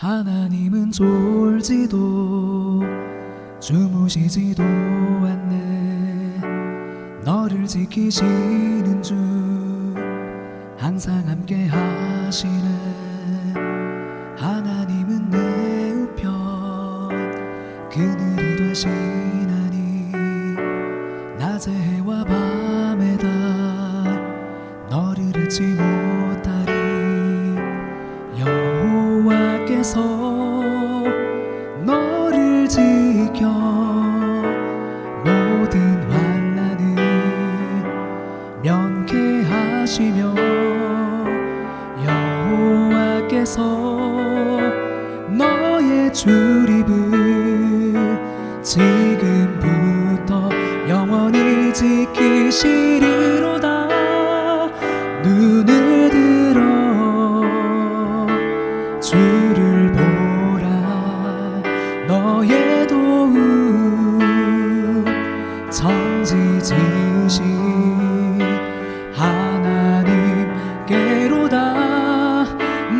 하나님은 졸지도 주무시지도 않네. 너를 지키시는 주 항상 함께 하시네. 하나님은 내 우편 그늘이 되시나니 낮에 해와 밤 여호와께서 너를 지켜 모든 환난을 면케하시며 여호와께서 너의 주립을 지금부터 영원히 지키시리로다. 눈을 천지 지으신 하나님께로다.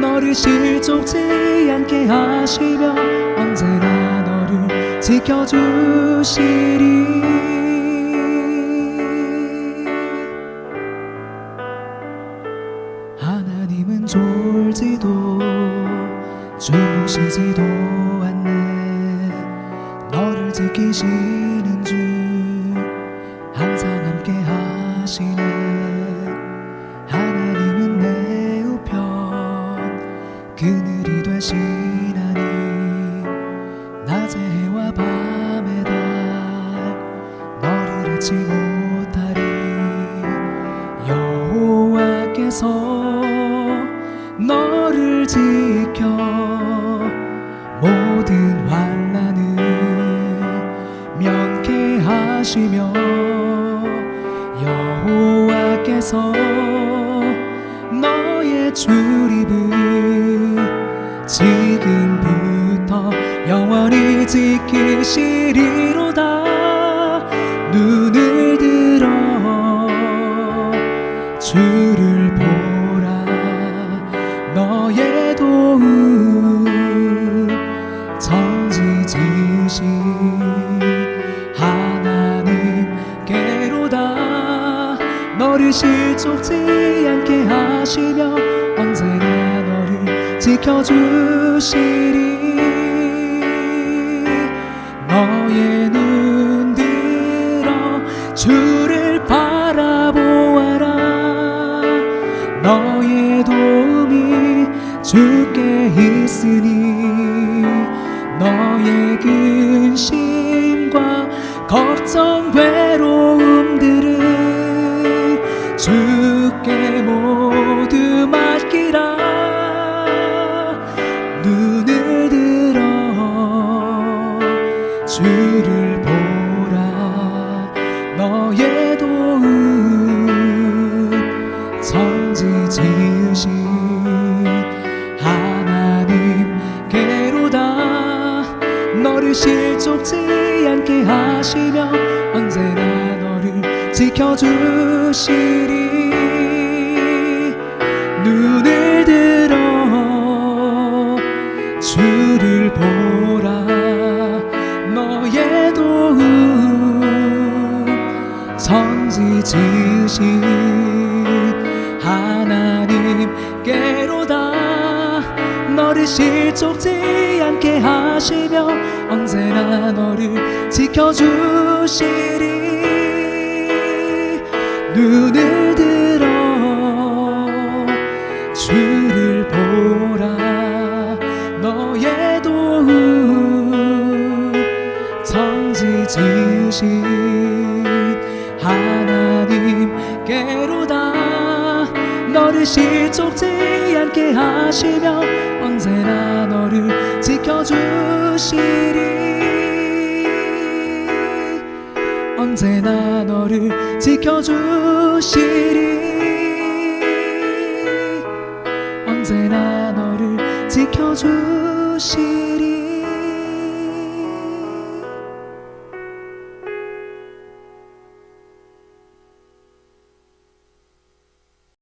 너를 실족지 않게 하시며 언제나 너를 지켜주시리. 하나님은 졸지도 주무시지도 않네. 너를 지키시 그늘이 되시나니 낮에 해와 밤에 다 너를 잊지 못하리. 여호와께서 너를 지켜 모든 환난을 면케하시며 여호와께서 너 의 주립을 지금부터 영원히 지키시리로다. 눈을 들어 주를 보라. 너의 도움 천지 지으신 하나님께로다. 너를 실족지 않게 하시며 언제나 너를 지켜주시리. 너의 눈 들어 주를 바라보아라. 너의 도움이 주께 있으니 너의 근 실족지 않게 하시며 언제나 너를 지켜주시리. 눈을 들어 주를 보라. 너의 도움 천지 지으신 하나님께로다 너를 실족지 않게 하시며 언제나 너를 지켜주시리. 눈을 들어 주를 보라. 너의 도움 천지 지으신 하나님께로 다. 너를 실족지 않게 하시며 언제나 너를 지켜주시리. 언제나 너를 지켜주시리. 언제나 너를 지켜주시리